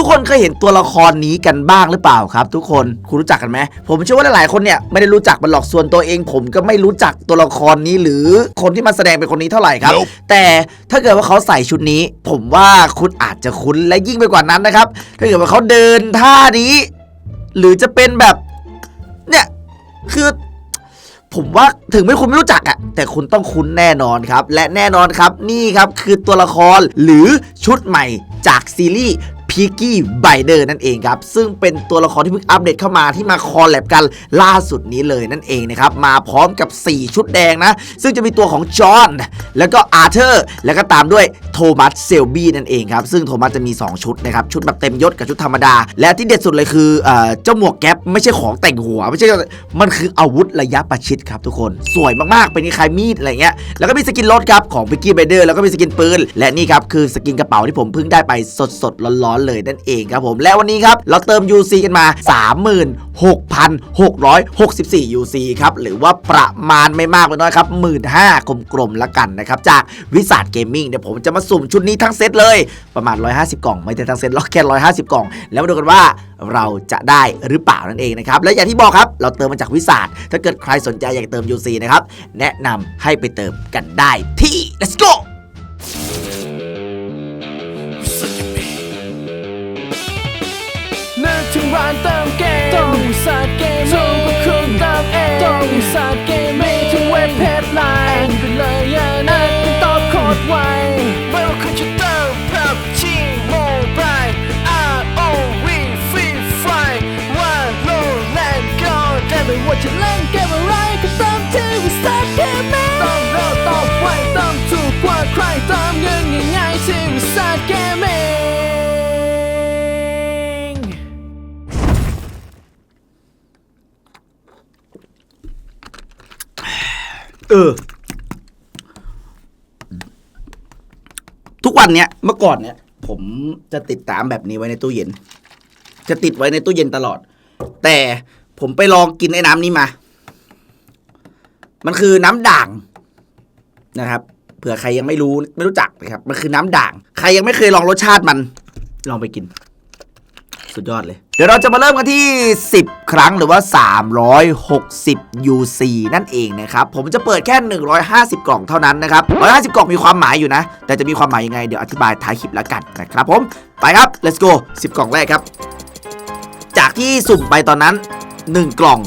ทุกคนเคยเห็นตัวละครนี้กันบ้างหรือเปล่าครับ ทุกคนคุณรู้จักกันไหมผมเชื่อว่าหลายๆคนเนี่ยไม่ได้รู้จักมันหรอกส่วนตัวเอง ผมก็ไม่รู้จักตัวละครนี้หรือคนที่มาแสดงเป็นคนนี้เท่าไหร่ครับ Nope แต่ถ้าเกิดว่าเขาใส่ชุดนี้ ผมว่าคุณอาจจะคุ้นและยิ่งไปกว่านั้นนะครับ ถ้าเกิดว่าเขาเดินท่านี้ หรือจะเป็นแบบเนี่ยคือผมว่าถึงไม่คุณไม่รู้จักอะแต่คุณต้องคุ้นแน่นอนครับ และแน่นอนครับนี่ครับคือตัวละครหรือชุดใหม่จากซีรีส์ พีกี้ไบเดอร์นั่นเองครับ ซึ่งเป็นตัวละครที่เพิ่งอัปเดตเข้ามาที่มาคอลแลบกันล่าสุดนี้เลยนั่นเองนะครับ มาพร้อมกับ 4 ชุดแดงนะ ซึ่งจะมีตัวของจอห์นแล้วก็อาร์เธอร์แล้วก็ตามด้วยโทมัสเซลบี้นั่นเองครับ ซึ่งโทมัสจะมี 2 ชุดนะครับ ชุดแบบเต็มยศกับชุดธรรมดา และที่เด็ดสุดเลยคือเอ่อเจ้าหมวกแก๊ปไม่ใช่ของแต่งหัว ไม่ใช่มันคืออาวุธระยะประชิดครับทุกคนสวยมากๆเป็นคล้ายมีดอะไรเงี้ยแล้วก็มีสกินรถครับของพิกกี้ไบเดอร์แล้วก็มีสกินปืนและนี่ครับคือสกินกระเป๋าที่ผมเพิ่งได้ไปสดๆร้อนๆเลยนั่นเองครับผม และวันนี้ครับ เราเติม UC กันมา 36,664 UC ครับ หรือว่าประมาณไม่มากไม่น้อยครับ 15,000กลมๆละกันนะครับ จากวิสา t เกมมิ่งเดี๋ยวผมจะมาสุ่มชุดนี้ทั้งเซตเลยประมาณ 150 กล่อง ไม่ได้ทั้งเซตล็อกแค่150 กล่อง แล้วมาดูกันว่าเราจะได้หรือเปล่านั่นเองนะครับ และอย่างที่บอกครับ เราเติมมาจากวิสา t ถ้าเกิดใครสนใจอยากเติม UC นะครับแนะนำให้ไปเติมกันได้ที่ let's go นึกถึงร้านเติมเกมต้องวิสาเก เออ ทุกวันเนี้ยเมื่อก่อนเนี้ยผมจะติดตามแบบนี้ไว้ในตู้เย็น จะติดไว้ในตู้เย็นตลอด แต่ผมไปลองกินไอ้น้ำนี้มา มันคือน้ำด่างนะครับ เผื่อใครยังไม่รู้ไม่รู้จักนะครับ มันคือน้ำด่าง ใครยังไม่เคยลองรสชาติมัน ลองไปกิน สุดยอดเลย เดี๋ยวเราจะมาเริ่มกันที่ 10 ครั้งหรือว่า 360 UC นั่นเองนะครับ ผมจะเปิดแค่ 150 กล่องเท่านั้นนะครับ 150 กล่องมีความหมายอยู่นะ แต่จะมีความหมายยังไง เดี๋ยวอธิบายท้ายคลิปแล้วกันนะครับผม ไปครับ let's go 10 กล่องแรกครับ จากที่สุ่มไปตอนนั้น 1 กล่อง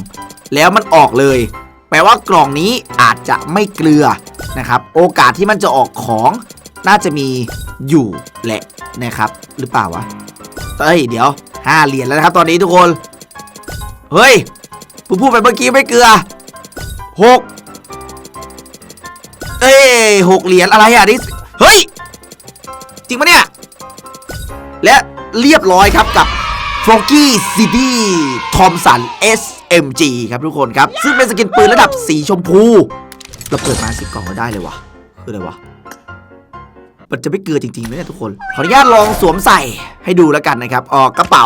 แล้วมันออกเลย แปลว่ากล่องนี้อาจจะไม่เกลือนะครับ โอกาสที่มันจะออกของน่าจะมีอยู่แหละนะครับ หรือเปล่าวะเอ้ยเดี๋ยว ห้าเหรียญแล้วนะครับตอนนี้ทุกคน เฮ้ยผมพูดไปเมื่อกี้ไม่เกลือหกเอ้ยหกเหรียญอะไรอะนี่เฮ้ย จริงปะเนี่ย และเรียบร้อยครับกับ f r o g y City Thompson SMG ครับทุกคนครับ ซึ่งเป็นสกินปืนระดับสีชมพู เราเปิดมาสิบกล่องก็ได้เลยวะคืออะไรวะ มันจะไม่เกลือจริงๆไหมเนี่ยทุกคน ขออนุญาตลองสวมใส่ให้ดูแล้วกันนะครับออกกระเป๋า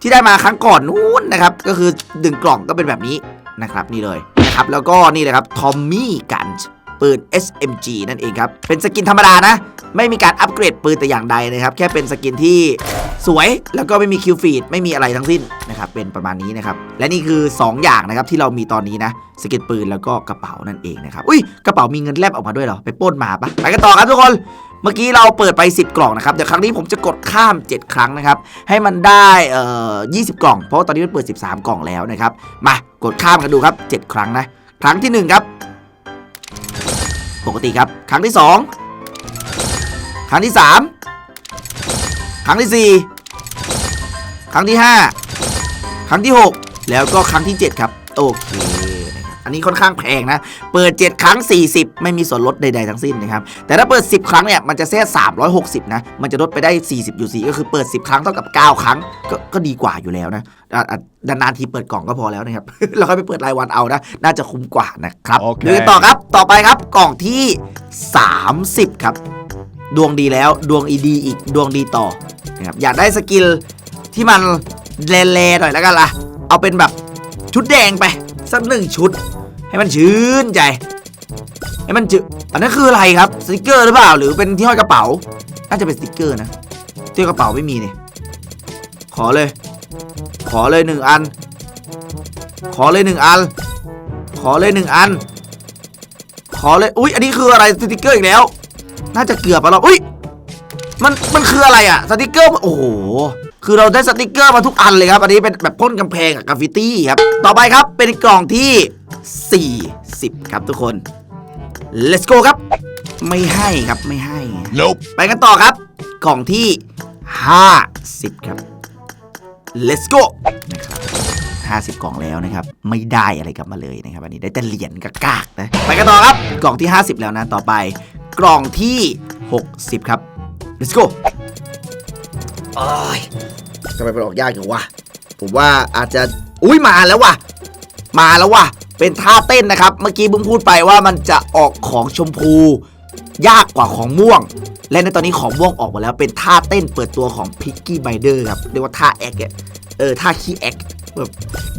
ที่ได้มาครั้งก่อนนู้นนะครับ ก็คือดึงกล่องก็เป็นแบบนี้นะครับนี่เลยนะครับแล้วก็นี่เลยครับทอมมี่กันปืน SMG นั่นเองครับ เป็นสกินธรรมดานะ ไม่มีการอัปเกรดปืนแต่อย่างใดนะครับ แค่เป็นสกินที่สวยแล้วก็ไม่มีคิวฟีดไม่มีอะไรทั้งสิ้นนะครับ เป็นประมาณนี้นะครับ และนี่คือ 2 อย่างนะครับที่เรามีตอนนี้นะ สกินปืนแล้วก็กระเป๋านั่นเองนะครับ อุ้ยกระเป๋ามีเงินแลบออกมาด้วยเหรอ ไปป้นมาปะไปกันต่อครับทุกคน เมื่อกี้เราเปิดไป 10 กล่องนะครับ เดี๋ยวครั้งนี้ผมจะกดข้าม 7 ครั้งนะครับ ให้มันได้เอ่อ20 กล่อง เพราะว่าตอนนี้มันเปิด 13 กล่องแล้วนะครับ มากดข้ามกันดูครับ 7 ครั้งนะ ครั้งที่ 1 ครับ ปกติครับ ครั้งที่ 2 ครั้งที่ 3 ครั้งที่ 4 ครั้งที่ 5 ครั้งที่ 6 แล้วก็ครั้งที่ 7 ครับ โอเค อันนี้ค่อนข้างแพงนะ เปิด 7 ครั้ง 40 ไม่มีส่วนลดใด ๆ ทั้งสิ้นนะครับ แต่ถ้าเปิด 10 ครั้งเนี่ย มันจะแค่360 นะ มันจะลดไปได้ 40 UC ก็คือเปิด 10 ครั้งเท่ากับ 9 ครั้งก็ก็ดีกว่าอยู่แล้วนะอะอะนานๆทีเปิดกล่องก็พอแล้วนะครับ เราค่อยไปเปิดรายวันเอานะ น่าจะคุ้มกว่านะครับโอเคดูกันต่อครับ ต่อไปครับ กล่องที่ 30 ครับ ดวงดีแล้ว ดวงอีดีอีก ดวงดีต่อ นะครับ อยากได้สกิลที่มันแลๆหน่อยแล้วกันล่ะ เอาเป็นแบบชุดแดงไป สักหนึ่งชุด ให้มันชื่นใจ ให้มันจือันนั้นคืออะไรครับสติกเกอร์หรือเปล่า หรือเป็นที่ห้อยกระเป๋า น่าจะเป็นสติกเกอร์นะที่กระเป๋าไม่มีเนี่ยอเลย ขอเลยหนึ่งอัน ขอเลยหนึ่งอัน ขอเลยหนึ่งอัน ขอเลย อุ้ยอันนี้คืออะไรสติกเกอร์อีกแล้ว น่าจะเกือบไปแล้วอุ้ยมันมันคืออะไรอะสติกเกอร์ โอ้โห คือเราได้สติกเกอร์มาทุกอันเลยครับ อันนี้เป็นแบบพ่นกำแพงกับกราฟฟิตี้ครับ ต่อไปครับเป็นกล่องที่ 40 ครับทุกคน let's go ครับ ไม่ให้ครับไม่ให้ Nope. ไปกันต่อครับ กล่องที่ 50 ครับ let's go นะครับ 50 กล่องแล้วนะครับ ไม่ได้อะไรกลับมาเลยนะครับ อันนี้ได้แต่เหรียญกากากๆนะ ไปกันต่อครับ กล่องที่ 50 แล้วนะ ต่อไป กล่องที่ 60 ครับ let's go โอ้ยทำไมมันออกยากอย่างวะ ผมว่าอาจจะ อุ้ยมาแล้ววะมาแล้ววะเป็นท่าเต้นนะครับ เมื่อกี้เพิ่งพูดไปว่ามันจะออกของชมพู ยากกว่าของม่วง และในตอนนี้ของม่วงออกมาแล้ว เป็นท่าเต้นเปิดตัวของพิกกี้ไบเดอร์ครับ เรียกว่าท่าแอคเออท่าขี้แอคแบบ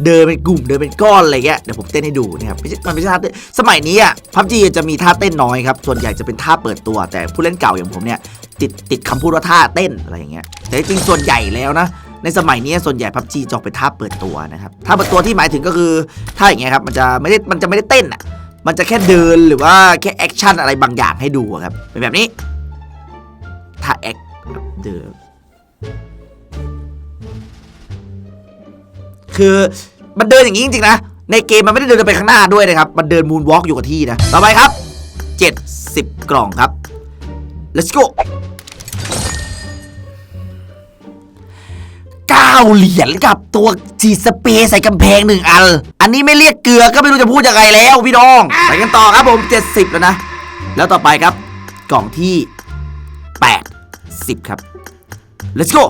เดินเป็นกลุ่มเดินเป็นก้อนอะไรเงี้ยเดี๋ยวผมเต้นให้ดูนะครับมันไม่ใช่ท่าเต้นสมัยนี้อะพับจีจะมีท่าเต้นน้อยครับ ส่วนใหญ่จะเป็นท่าเปิดตัว แต่ผู้เล่นเก่าอย่างผมเนี่ย ติดติดคำพูดว่าท่าเต้นอะไรอย่างเงี้ยแต่จริงส่วนใหญ่แล้วนะในสมัยนี้ส่วนใหญ่พับจีจอกเป็นท่าเปิดตัวนะครับท่าเปิดตัวที่หมายถึงก็คือท่าอย่างเงี้ยครับมันจะไม่ได้มันจะไม่ได้เต้นอะมันจะแค่เดินหรือว่าแค่แอคชั่นอะไรบางอย่างให้ดูครับเป็นแบบนี้ท่าแอคเดินคือมันเดินอย่างนี้จริงๆนะในเกมมันไม่ได้เดินไปข้างหน้าด้วยนะครับ มันเดินมูนวอล์กอยู่กับที่นะ ต่อไปครับ 70 กล่องครับ let's go 9 เหรียญกับตัวจีสเปรย์ใส่กำแพงหนึ่งอัน อันนี้ไม่เรียกเกลือก็ไม่รู้จะพูดยังไงแล้วพี่น้อง ไปกันต่อครับผม 70 แล้วนะ แล้วต่อไปครับ กล่องที่80ครับ let's go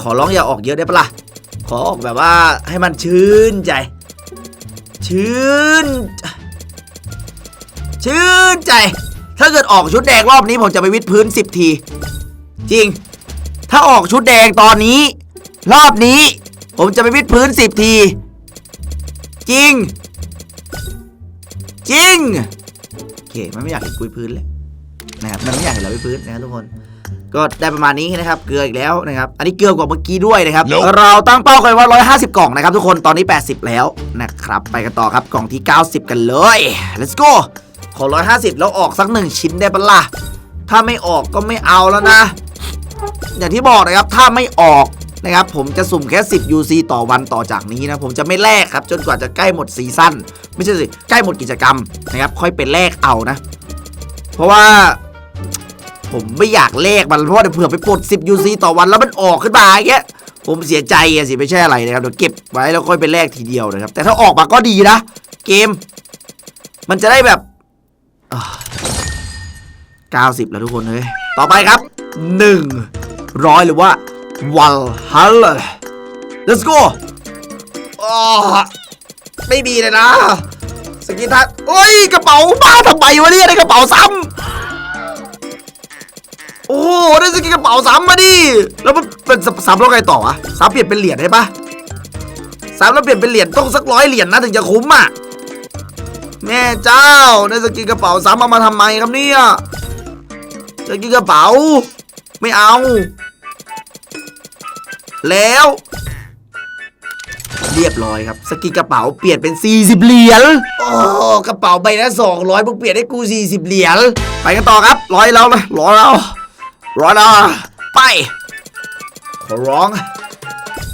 ขอร้องอย่าออกเยอะได้ปะล่ะ ขอออกแบบว่าให้มันชื่นใจ ชื่น ชื่นใจ ถ้าเกิดออกชุดแดงรอบนี้ผมจะไปวิดพื้น 10 ที จริง ถ้าออกชุดแดงตอนนี้ รอบนี้ ผมจะไปวิดพื้น 10 ที จริง จริงโอเคมันไม่อยากเห็นกุยพื้นเลยนะครับมันไม่อยากเห็นเราวิดพื้นนะครับทุกคนก็ได้ประมาณนี้นะครับเกลืออีกแล้วนะครับอันนี้เกลือกว่าเมื่อกี้ด้วยนะครับ Nope เราตั้งเป้ากันว่า 150 กล่องนะครับทุกคนตอนนี้ 80 แล้วนะครับ ไปกันต่อครับกล่องที่ 90 กันเลย let's go ขอ 150 แล้วออกสักหนึ่งชิ้นได้ปะล่ะ ถ้าไม่ออกก็ไม่เอาแล้วนะ อย่างที่บอกนะครับถ้าไม่ออกนะครับผมจะสุ่มแค่ 10 UC ต่อวันต่อจากนี้นะผมจะไม่แลกครับ จนกว่าจะใกล้หมดซีซั่นไม่ใช่สิใกล้หมดกิจกรรมนะครับ ค่อยไปแลกเอานะ เพราะว่าผมไม่อยากเลขมันเพราะเดี๋ยวเผื่อไปปลด10 UC ต่อวันแล้วมันออกขึ้นมาอย่างเงี้ยผมเสียใจอะสิไม่ใช่อะไรนะครับเดี๋ยวเก็บไว้แล้วค่อยไปแลกทีเดียวนะครับ แต่ถ้าออกมาก็ดีนะ เกม มันจะได้แบบ 90 แล้วทุกคนเลยต่อไปครับ100หรือว่าวัลฮัล let's go อไม่มีเลยนะ สกินทัศโอ้ย กระเป๋าบ้าทำไมวะเนี่ยในกระเป๋าซ้ำโอ้ได้สกินกระเป๋าซ้ำมาดิ แล้วมันเป็นซ้ำแล้วไงต่อวะซ้ำเปลี่ยนเป็นเหรียญได้ปะซ้ำแล้วเปลี่ยนเป็นเหรียญต้องสักร้อยเหรียญนะถึงจะคุ้มอะ แม่เจ้า ได้สกินกระเป๋าซ้ำเอามาทำไมครับเนี่ยสกินกระเป๋า ไม่เอา แล้ว เรียบร้อยครับ สกินกระเป๋าเปลี่ยนเป็น 40 เหรียญโอ้กระเป๋าใบละ200มึงเปลี่ยนให้กู 40 เหรียญไปกันต่อครับร้อยแล้วนะร้อยแล้วร้อยแล้วไปขอร้อง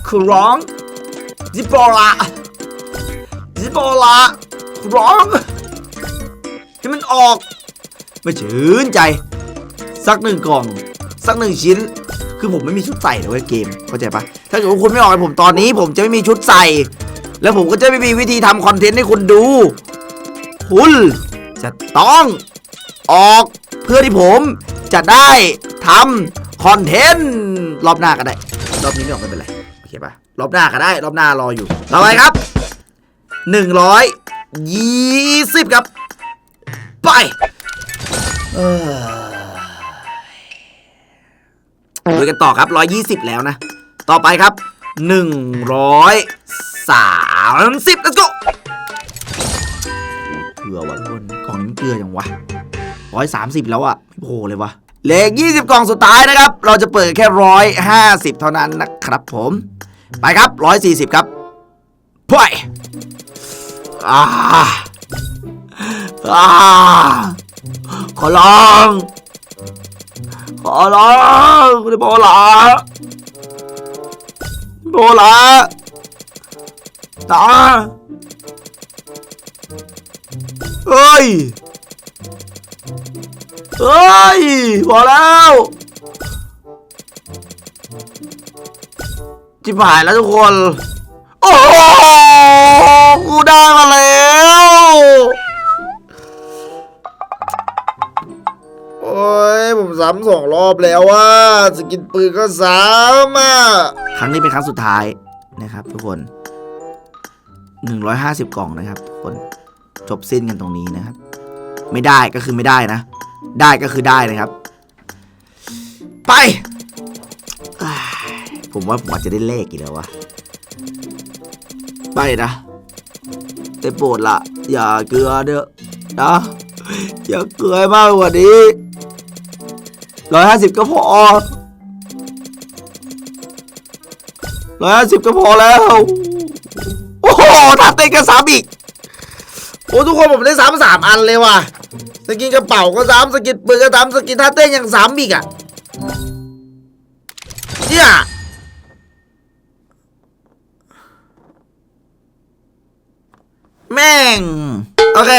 ขอร้องจิโปละจิโปละขอ ร้องให้มันออก ไม่ชื่นใจ สักหนึ่งกล่อง สักหนึ่งชิ้น คือผมไม่มีชุดใส่เลยเว้ยเกม เข้าใจปะถ้าเกิดว่าคุณไม่ออกให้ผมตอนนี้ ผมจะไม่มีชุดใส่ แล้วผมก็จะไม่มีวิธีทำคอนเทนต์ให้คุณดู คุณจะต้องออกเพื่อที่ผมจะได้ทำคอนเทนต์รอบหน้าก็ได้ รอบนี้ไม่ออกไม่เป็นไรโอเคปะรอบหน้าก็ได้ รอบหน้ารออยู่ต่อไปครับ 120ครับ ไปเอ้ยดูกันต่อครับ120แล้วนะ ต่อไปครับ130 let's go เกลือว่ะทุกคนกล่องนี้เกลือยังวะ130แล้วอะไม่โผล่เลยวะเหลือ20กล่องสุดท้ายนะครับ เราจะเปิดแค่ร้อยห้าสิบเท่านั้นนะครับผม ไปครับร้อยสี่สิบครับพ่อย อาอาขอร้อง ขอร้องคุณโบลาโบลาตาเฮ้ย เฮ้ยพอแล้ว จิบหายแล้วทุกคน โอ้ กูได้มาแล้ว โอ้ย ผมซ้ำสองรอบแล้วว่า สกินปืนก็ซ้ำอะ ครั้งนี้เป็นครั้งสุดท้ายนะครับทุกคน 150 กล่องนะครับทุกคน จบสิ้นกันตรงนี้นะครับ ไม่ได้ก็คือไม่ได้นะ ได้ก็คือได้นะครับ ไป ผมว่าผมอาจจะได้เลขอีกแล้ววะไปนะ ได้โปรดละอย่าเกลือเด้อนะอย่าเกลือมากกว่านี้ร้อยห้าสิบก็พอร้อยห้าสิบก็พอแล้ว โอ้โหถ้าเต้นกันสามอีกโอ้ทุกคนผมได้ซ้ำสามอันเลยว่ะสกินกระเป๋าก็ซ้ำสกินปืนก็ซ้ำสกินท่าเต้นยังซ้ำอีกอะเนี่ย แม่ง โอเค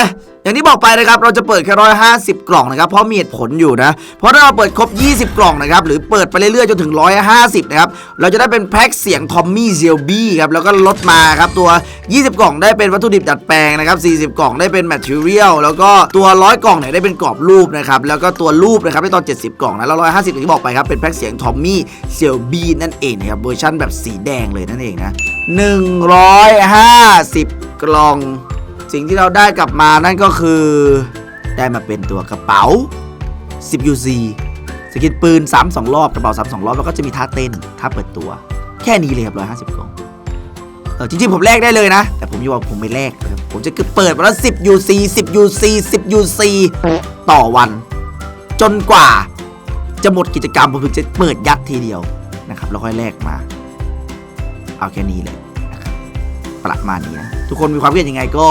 อย่างที่บอกไปนะครับ เราจะเปิดแค่ร้อยห้าสิบกล่องนะครับ เพราะมีเหตุผลอยู่นะ เพราะถ้าเราเปิดครบ 20 กล่องนะครับ หรือเปิดไปเรื่อยๆ จนถึง 150 นะครับ เราจะได้เป็นแพ็คเสียงทอมมี่เซลบี้ครับ แล้วก็ลดมาครับ ตัว 20 กล่องได้เป็นวัตถุดิบดัดแปลงนะครับ 40 กล่องได้เป็นแมทเทียลแล้วก็ตัว 100 กล่องเนี่ยได้เป็นกรอบรูปนะครับ แล้วก็ตัวรูปนะครับได้ตอน 70 กล่องนะแล้ว150อย่างที่บอกไปครับ เป็นแพ็คเสียงทอมมี่เซลบี้นั่นเองนะครับ เวอร์ชันแบบสีแดงเลยนั่นเองนะ150 กล่อง สิ่งที่เราได้กลับมานั่นก็คือ ได้มาเป็นตัวกระเป๋า 10 UC สกินปืนซ้ำสองรอบกระเป๋าซ้ำสองรอบแล้วก็จะมีท่าเต้นท่าเปิดตัว แค่นี้เลยครับร้อยห้าสิบกล่องเออจริงๆ ผมแลกได้เลยนะ แต่ผมยอมผมไม่แลกนะผมจะเปิดมาแล้ว10 UC 10 UC 10 UC ต่อวัน จนกว่า จะหมดกิจกรรมผมถึงจะเปิดยัดทีเดียวนะครับแล้วค่อยแลกมา เอาแค่นี้เลยประมาณนี้นะ ทุกคนมีความคิดเห็นยังไงก็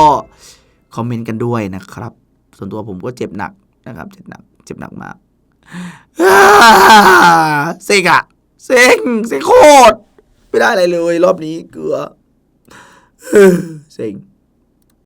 คอมเมนต์กันด้วยนะครับ ส่วนตัวผมก็เจ็บหนักนะครับ เจ็บหนัก เจ็บหนักมากเซ็งอะเซ็งเซ็งโคตร ไม่ได้อะไรเลย รอบนี้เกลือเฮ้อเซ็ง